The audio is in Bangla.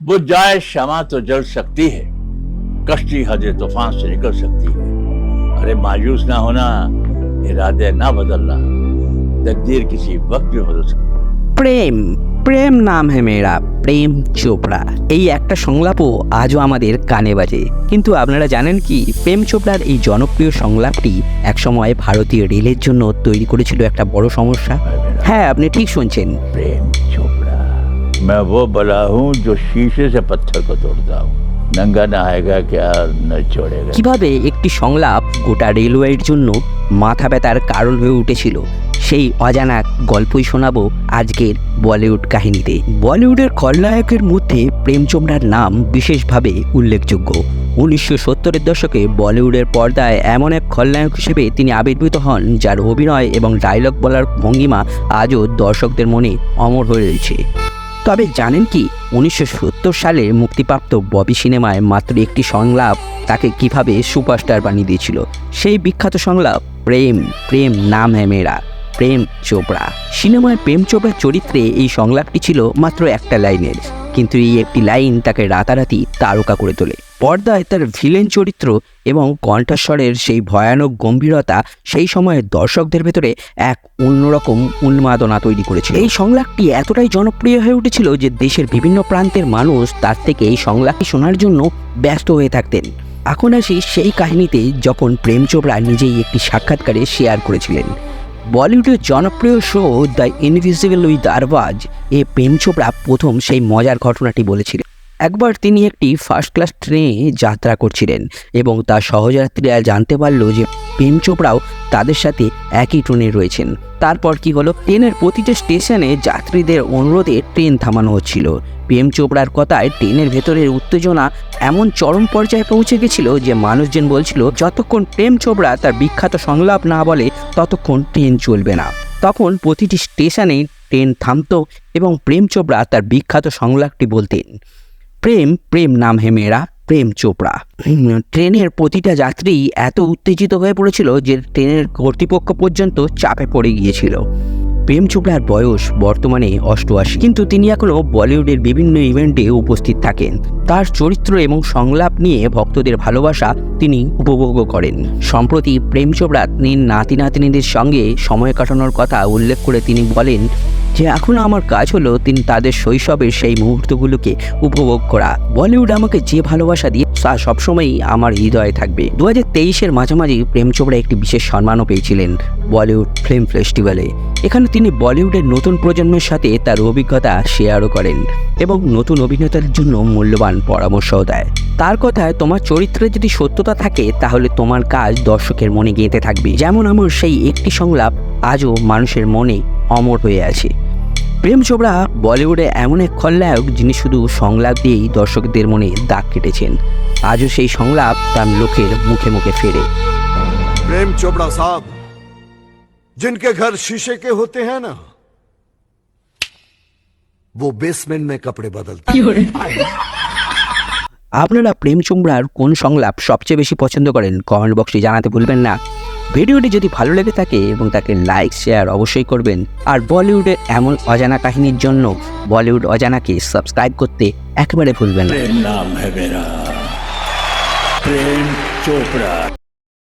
बुझ जाए क्षमा तो जल सकती है कश्ती हद तूफान से निकल सकती है अरे मायूस ना होना इरादे ना बदलना तकदीर किसी वक्त भी बदल सकती है। প্রেম প্রেম নাম হে মেয়েরা প্রেম চোপড়া এই একটা সংলাপও আজও আমাদের কানে বাজে কিন্তু আপনারা জানেন কি প্রেম চোপড়ার এই জনপ্রিয় সংলাপটি একসময় ভারতীয় রেলের জন্য তৈরি করেছিল একটা বড় সমস্যা হ্যাঁ আপনি ঠিক শুনছেন प्रेम चोपड़ा मैं वो बला हूँ जो शीशे से पत्थर को तोड़ता हूँ नंगा नहाएगा क्या न छोड़ेगा কিভাবে একটি সংলাপ গোটা রেলওয়ের জন্য মাথা ব্যথার কারণ হয়ে উঠেছিল সেই অজানা গল্পই শোনাবো আজকের বলিউড কাহিনীতে বলিউডের খলনায়কের মধ্যে প্রেম চোপড়ার নাম বিশেষভাবে উল্লেখযোগ্য উনিশশো সত্তরের দশকে বলিউডের পর্দায় এমন এক খলনায়ক হিসেবে তিনি আবির্ভূত হন যার অভিনয় এবং ডায়লগ বলার ভঙ্গিমা আজও দর্শকদের মনে অমর হয়ে রয়েছে তবে জানেন কি, উনিশশো সত্তর সালে মুক্তিপ্রাপ্ত ববি সিনেমায় মাত্র একটি সংলাপ তাকে কীভাবে সুপারস্টার বানিয়ে দিয়েছিল? সেই বিখ্যাত সংলাপ, প্রেম প্রেম নাম হ্যাঁ মেরা প্রেম চোপড়া। সিনেমায় প্রেম চোপড়ার চরিত্রে এই সংলাপটি ছিল মাত্র একটা লাইনের। কিন্তু এই একটি লাইন তাকে রাতারাতি তারকা করে তোলে। পর্দায় তার ভিলেন চরিত্র এবং কণ্ঠস্বরের সেই ভয়ানক গম্ভীরতা সেই সময়ের দর্শকদের ভেতরে এক অন্যরকম উন্মাদনা তৈরি করেছিল। এই সংলাপটি এতটাই জনপ্রিয় হয়ে উঠেছিল যে দেশের বিভিন্ন প্রান্তের মানুষ তার থেকে এই সংলাপটি শোনার জন্য ব্যস্ত হয়ে থাকতেন। এখন আসি সেই কাহিনীতে যখন প্রেম চোপড়া নিজেই একটি সাক্ষাৎকারে শেয়ার করেছিলেন। বলিউডের জনপ্রিয় show the invisible with Arbaaz এ প্রেম চোপড়া প্রথম সেই মজার ঘটনাটি বলেছিলেন একবার তিনি একটি ফার্স্ট ক্লাস ট্রেনে যাত্রা করছিলেন এবং তার সহযাত্রীরা জানতে পারল যে প্রেম চোপড়াও তাদের সাথে একই ট্রেনে রয়েছেন। তারপর কি হলো? ট্রেনের প্রতিটা স্টেশনে যাত্রীদের অনুরোধে ট্রেন থামানো হচ্ছিল। প্রেম চোপড়ার কথায় ট্রেনের ভেতরের উত্তেজনা এমন চরম পর্যায়ে পৌঁছে গেছিল যে মানুষজন বলছিল, যতক্ষণ প্রেম চোপড়া তার বিখ্যাত সংলাপ না বলে, ততক্ষণ ট্রেন চলবে না। তখন প্রতিটি স্টেশনে ট্রেন থামতো এবং প্রেম চোপড়া তার বিখ্যাত সংলাপটি বলতেন। প্রেম প্রেম নাম হে মেরা প্রেম চোপড়া। ট্রেনের প্রতিটা যাত্রী এত উত্তেজিত হয়ে পড়েছিল যে ট্রেনের কর্তৃপক্ষ পর্যন্ত চাপে পড়ে গিয়েছিল। প্রেম চোপড়ার বয়স বর্তমানে অষ্টআশি, কিন্তু তিনি এখনও বলিউডের বিভিন্ন ইভেন্টে উপস্থিত থাকেন। তার চরিত্র এবং সংলাপ নিয়ে ভক্তদের ভালোবাসা তিনি উপভোগও করেন। সম্প্রতি প্রেম চোপড়া তিনি নাতি নাতনিদের সঙ্গে সময় কাটানোর কথা উল্লেখ করে তিনি বলেন যে এখন আমার কাজ হলো তিনি তাদের শৈশবের সেই মুহূর্তগুলোকে উপভোগ করা। বলিউড আমাকে যে ভালোবাসা দিয়ে তা সবসময়ই আমার হৃদয়ে থাকবে। দু হাজার তেইশের মাঝামাঝি প্রেম চোপড়া একটি বিশেষ সম্মানও পেয়েছিলেন বলিউড ফিল্ম ফেস্টিভ্যালে। এখানে তিনি বলিউডের নতুন প্রজন্মের সাথে তার অভিজ্ঞতা শেয়ারও করেন এবং নতুন অভিনেতার জন্য মূল্যবান পরামর্শও দেয়। তার কথায়, তোমার চরিত্রে যদি সত্যতা থাকে, তাহলে তোমার কাজ দর্শকের মনে গেঁথে থাকবে। যেমন আমার সেই একটি সংলাপ আজও মানুষের মনে অমর হয়ে আছে প্রেম চোপড়া বলিউডে এমন এক খলনায়ক যিনি শুধু সংলাপ দিয়েই দর্শকদের মনে দাগ কেটেছেন আজও সেই সংলাপ তার লোকের মুখে মুখে ফেরে प्रेम चोपड़ा साहब जिनके घर शीशे के होते हैं ना वो बेसमेंट में कपड़े बदलते हैं। আপনারা প্রেম চোপড়ার কোন সংলাপ সবচেয়ে বেশি পছন্দ করেন কমেন্ট বক্সে জানাতে ভুলবেন না ভিডিওটি যদি ভালো লেগে থাকে এবং তাকে লাইক শেয়ার অবশ্যই করবেন। আর বলিউডের এমন অজানা কাহিনীর জন্য বলিউড অজানাকে সাবস্ক্রাইব করতে একেবারে ভুলবেন না।